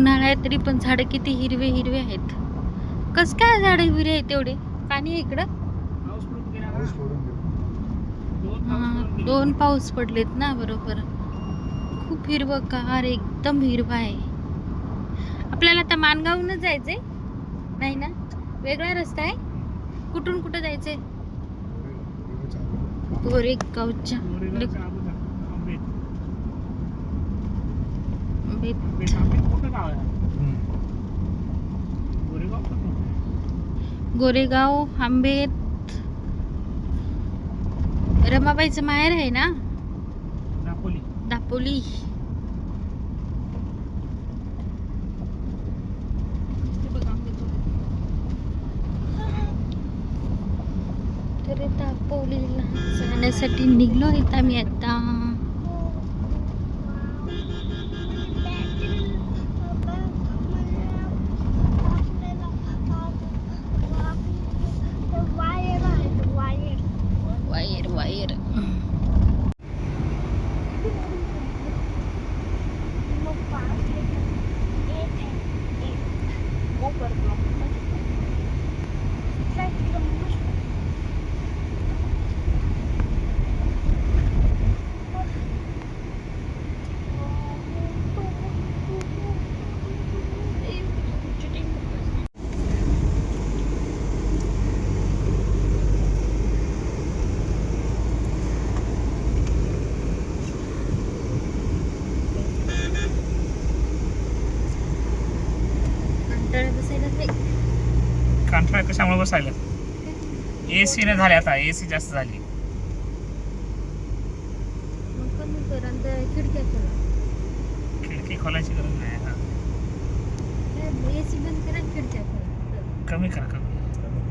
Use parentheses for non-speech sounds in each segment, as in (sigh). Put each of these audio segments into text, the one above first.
उन्हाळा आहे तरी पण झाडं किती हिरवे हिरवे आहेत. कस काय झाडं हिरवे आहेत तेवढे पाणी आहे इकडं. हा, दोन पाऊस पडलेत ना बरोबर. खूप हिरवं कार एकदम हिरवा आहे. आपल्याला आता मानगावहूनच जायचंय नाही ना? वेगळा रस्ता आहे? कुठून कुठं जायचंय? दिवस चालू. हम्म. गोरेगाव आंबेत. रमाबाईचं माहेर आहे ना? दापोली. तर दापोलीला जाण्यासाठी निघलो आहेत आम्ही आता. Оберно. Це बसायला ए सी एसी ने झाले आता एसी जास्त झाली. मग कर आणि खिडकी खोलायची गरज नाही एसी बंद कमी करा कमी.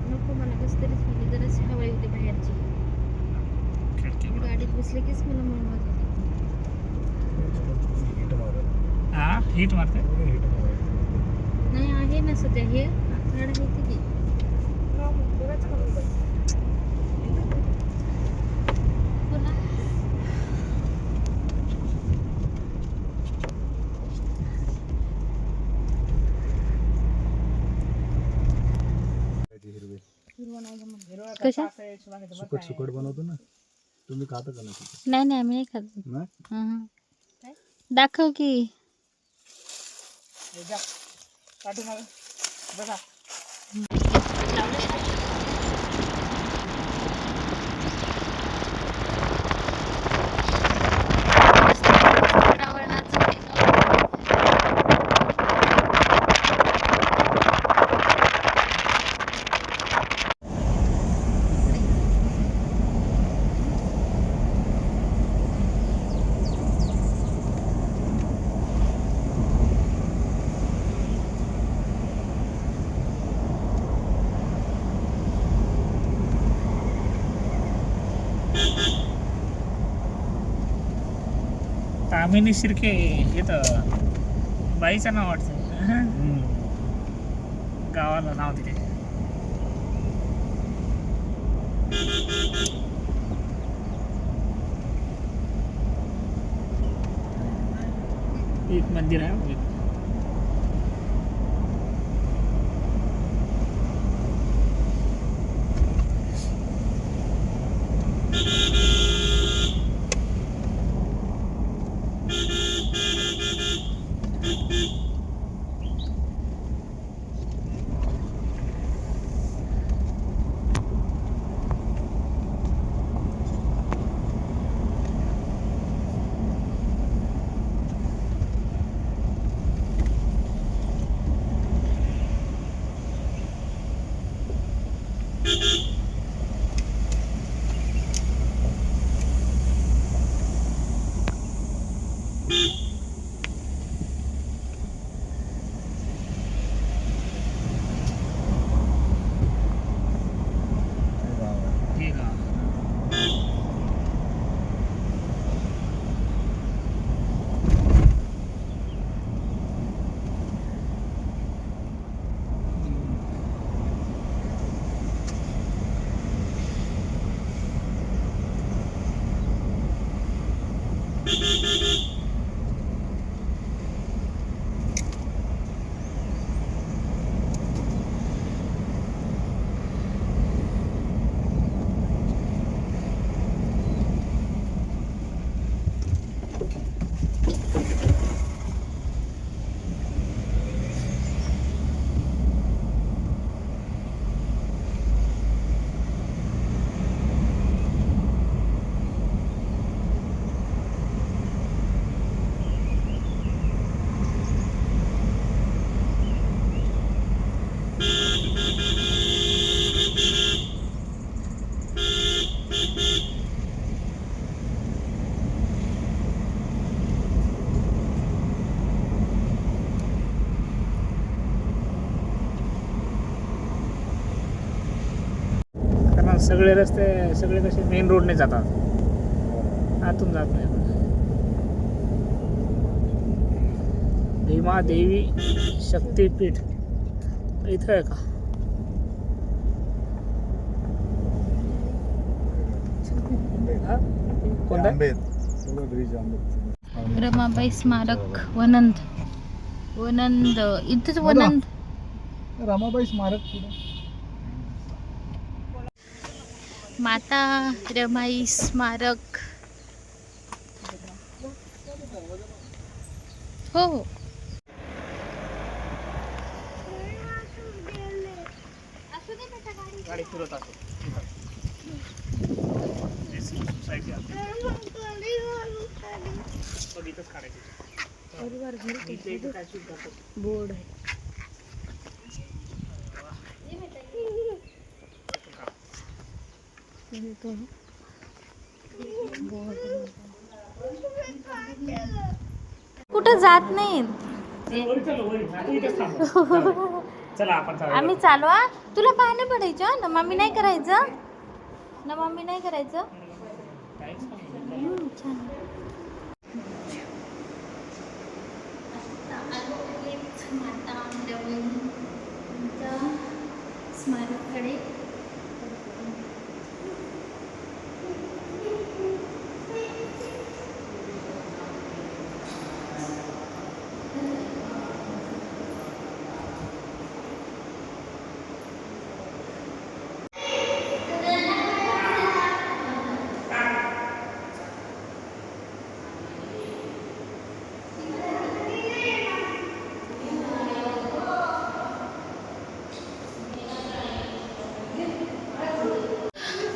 नको मला कस तरीच म्हणजे जराशी हवा येते बाहेरची खिडकी गाडीत बसले कीच मला मन वाजत हीट हा मारते नाही आहे ना सध्या हे. झाड आहे की कशा? सुकट सुकट बनवतो ना। तुम्ही खाता का नाही नाही नाही आम्ही नाही खात नाही हा, हा. दाखव की तामिनी शिर्के येतं बाईचं नाव वाटतं गावाला नाव तिथे एक मंदिर आहे beep beep beep beep सगळे रस्ते सगळे कसे मेन रोडने जातात. आतून जात नाही. भीमा देवी शक्तीपीठ. इथं आहे का? हा? कोणता रमाबाई स्मारक वनंद. वनंद. इथंच वनंद. रमाबाई स्मारक माता रमाई स्मारक. हो हो. गाडी फिरत असतो सोसायटी इथंच काढायची इथे इथं काय shoot करतात. बोर्ड आहे कुठं जात नाहीत? (laughs) चालूया. आम्ही चालू हा? तुला पाहणे पडायचं ना मम्मी नाही करायचं? ना मम्मी नाही करायचं? नाही. स्मारककडे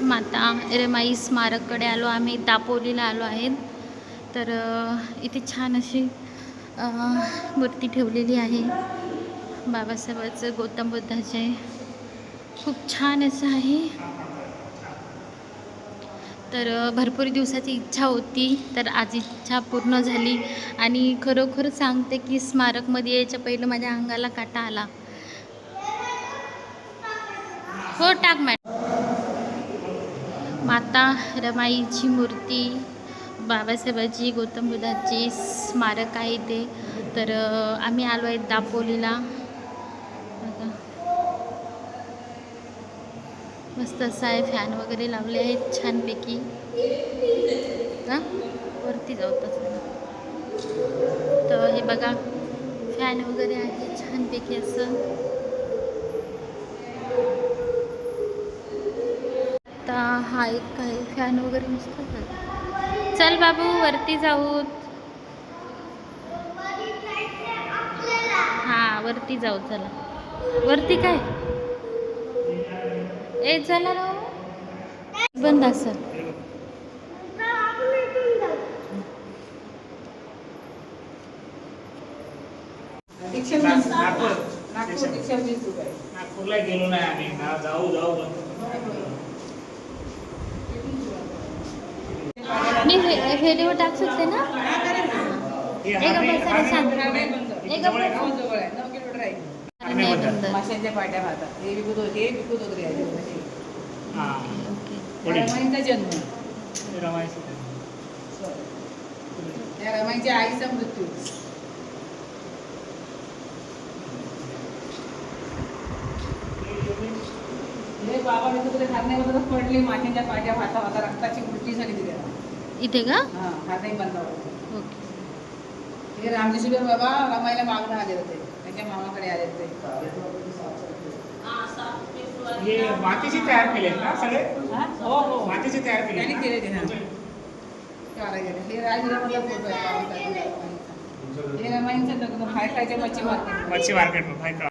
माता रमाई स्मारककडे आलो. आम्ही दापोलीला आलो आहेत. तर इथे छान अशी मूर्ती ठेवलेली आहे. बाबासाहेबाचं गौतम बुद्धाचे. खूप छान असं आहे. तर भरपूर दिवसाची इच्छा होती. तर आज इच्छा पूर्ण झाली. आणि खरोखर सांगते की स्मारकमध्ये यायच्या पहिलं माझ्या अंगाला काटा आला. हो टाक मॅडम. माता रमाईची मूर्ती बाबासाहेबाची गौतम बुद्धाची स्मारक आहे ते तर आम्ही आलो आहे दापोलीला. बघा. मस्त असं आहे फॅन वगैरे लावले आहेत छानपैकी. हां? वरती जाऊ तसं तर हे बघा फॅन वगैरे आहे छानपैकी असं. हा एक काय फॅन वगैरे मस्त आहे. चल बाबू वरती जाऊ. हा वरती जाऊ चला. वरती काय? ए चला ना. बंद नागपूर नागपूरला गेलो नाही आम्ही. ना जाऊ जाऊ. मी हे व्हिडिओ टाकू शकते ना? हे एक सांग एक माशांच्या पाट्या हे विकत होते हे विकत होते. रमाईचा जन्म. त्या रमाईच्या आईचा मृत्यू. हे बाबा विकत होते खाण्याबद्दलच पडली. माशांच्या पाट्या भाता भाता रक्ताची उलटी झाली तिथे. इथे का? हा बंद ओके. हे बाबा रमाईला मागणं आले होते. त्यांच्या मामाकडे आले होते. हे मातीची तयार केले ना सगळे? हा? हो मातीची तयार केले त्यांनी ना? केले ते हा. हे फोटो. हे रमाईंचं लग्न मच्छी मार्केट मच्छी मार्केट